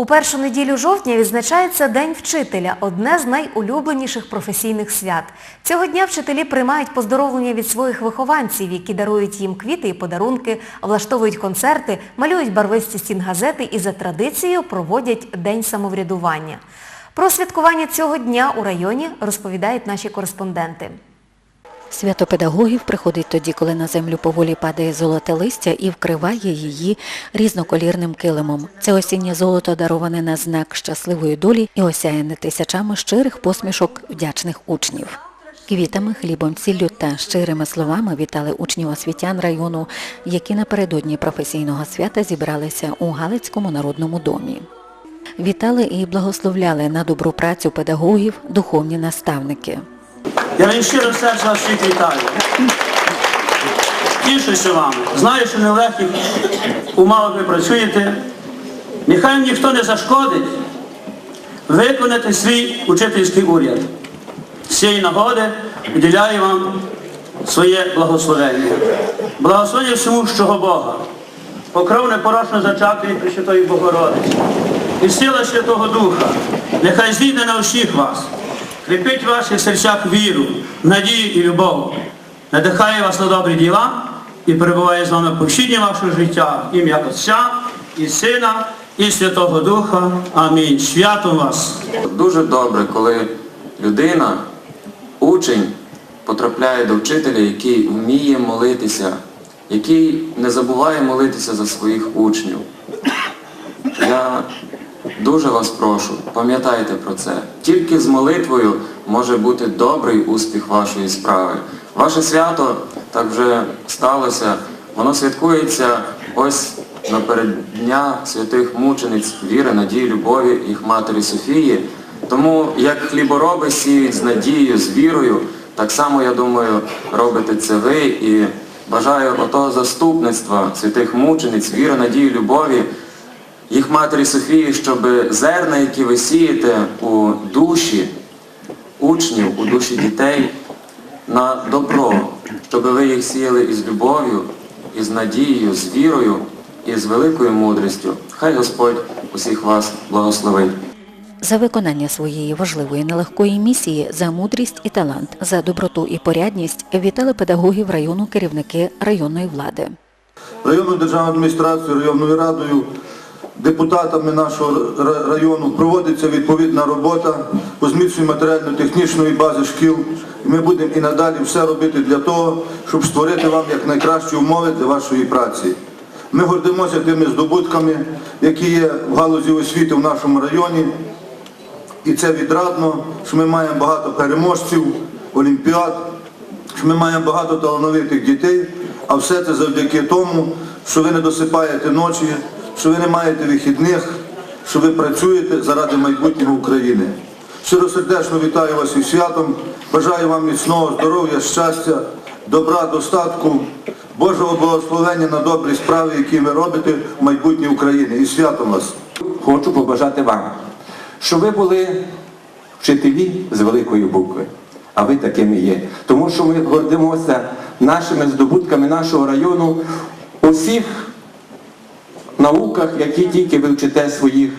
У першу неділю жовтня відзначається День вчителя – одне з найулюбленіших професійних свят. Цього дня вчителі приймають поздоровлення від своїх вихованців, які дарують їм квіти і подарунки, влаштовують концерти, малюють барвисті стінгазети і за традицією проводять День самоврядування. Про святкування цього дня у районі розповідають наші кореспонденти. Свято педагогів приходить тоді, коли на землю поволі падає золоте листя і вкриває її різноколірним килимом. Це осіннє золото дароване на знак щасливої долі і осяяне тисячами щирих посмішок вдячних учнів. Квітами, хлібом, сіллю та щирими словами вітали учнів освітян району, які напередодні професійного свята зібралися у Галицькому народному домі. Вітали і благословляли на добру працю педагогів, духовні наставники. Я від щиро серця всіх вітаю. Тішуся вами. Знаю, що не умовах ви працюєте. Нехай ніхто не зашкодить виконати свій учительський уряд. З цієї нагоди уділяю вам своє благословення. Благословення всьому щого Бога. Покров непорочно зачатої Пресвятої Богородиці. І сила Святого Духа. Нехай зійде на всіх вас. Кріпить в ваших серцях віру, надію і любов. Надихає вас на добрі діла і перебуває з вами по всі вашого життя. Ім'я Отця і Сина, і Святого Духа. Амінь. Святом вас! Дуже добре, коли людина, учень, потрапляє до вчителя, який вміє молитися, який не забуває молитися за своїх учнів. Я дуже вас прошу, пам'ятайте про це. Тільки з молитвою може бути добрий успіх вашої справи. Ваше свято, так вже сталося, воно святкується ось напереддня святих мучениць віри, надії, любові їх матері Софії. Тому як хлібороби сіють з надією, з вірою, так само, я думаю, робите це ви і бажаю отого заступництва святих мучениць, віри, надії, любові, їх матері Софії, щоб зерна, які ви сієте у душі учнів, у душі дітей, на добро, щоб ви їх сіяли із любов'ю, із надією, з вірою і з великою мудрістю. Хай Господь усіх вас благословить. За виконання своєї важливої нелегкої місії, за мудрість і талант, за доброту і порядність вітали педагогів району керівники районної влади. районною державною адміністрацією, районною радою, депутатами нашого району проводиться відповідна робота по зміцненню матеріально-технічної бази шкіл. І ми будемо і надалі все робити для того, щоб створити вам якнайкращі умови для вашої праці. Ми гордимося тими здобутками, які є в галузі освіти в нашому районі. І це відрадно, що ми маємо багато переможців, олімпіад, що ми маємо багато талановитих дітей, а все це завдяки тому, що ви не досипаєте ночі, що ви не маєте вихідних, що ви працюєте заради майбутнього України. Щиросердечно вітаю вас із святом, бажаю вам міцного здоров'я, щастя, добра, достатку, Божого благословення на добрі справи, які ви робите в майбутній України. І святом вас! хочу побажати вам, щоб ви були вчителі з великої букви, а ви такими є. Тому що ми гордимося нашими здобутками нашого району у всіх науках, які тільки ви вчите своїх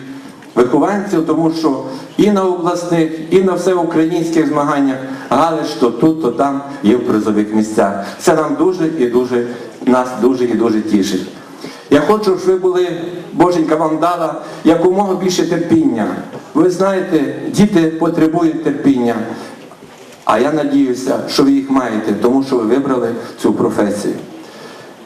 вихованців, тому що і на обласних, і на всеукраїнських змаганнях Галич то тут, то там є в призових місцях. Це нам дуже і дуже, нас дуже і дуже тішить. Я хочу, щоб ви були, Боженька вам дала якомога більше терпіння. Ви знаєте, діти потребують терпіння. А я надіюся, що ви їх маєте, тому що ви вибрали цю професію.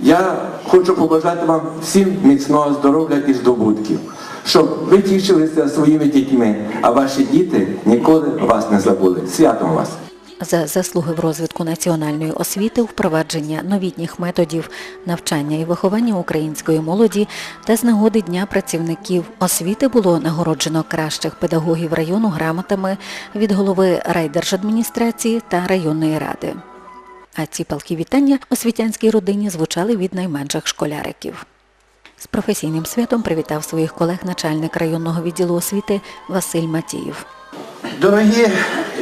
Я хочу побажати вам всім міцного здоров'я і здобутків, щоб ви тішилися своїми дітьми, а ваші діти ніколи вас не забули. Святом вас! За заслуги в розвитку національної освіти, впровадження новітніх методів навчання і виховання української молоді та з нагоди Дня працівників освіти було нагороджено кращих педагогів району грамотами від голови райдержадміністрації та районної ради. А ці палки вітання освітянській родині звучали від найменших школяриків. З професійним святом привітав своїх колег начальник районного відділу освіти Василь Матіїв. Дорогі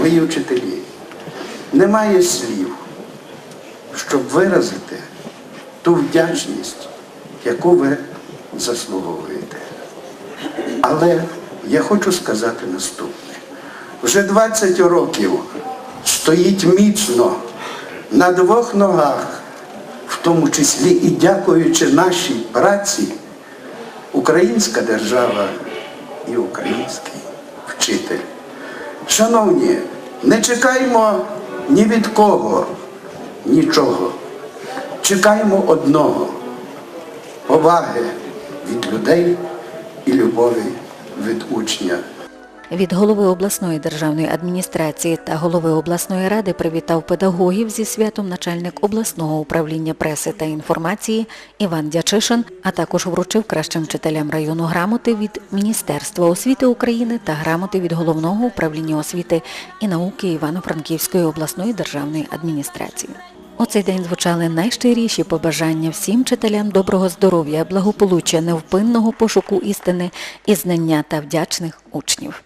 мої вчителі, немає слів, щоб виразити ту вдячність, яку ви заслуговуєте. Але я хочу сказати наступне. Вже 20 років стоїть міцно на двох ногах, в тому числі і дякуючи нашій праці, українська держава і український вчитель. Шановні, не чекаймо ні від кого нічого. Чекаємо одного поваги від людей і любові від учня. Від голови обласної державної адміністрації та голови обласної ради привітав педагогів зі святом начальник обласного управління преси та інформації Іван Дячишин, а також вручив кращим вчителям району грамоти від Міністерства освіти України та грамоти від головного управління освіти і науки Івано-Франківської обласної державної адміністрації. У цей день звучали найщиріші побажання всім вчителям доброго здоров'я, благополуччя, невпинного пошуку істини і знання та вдячних учнів.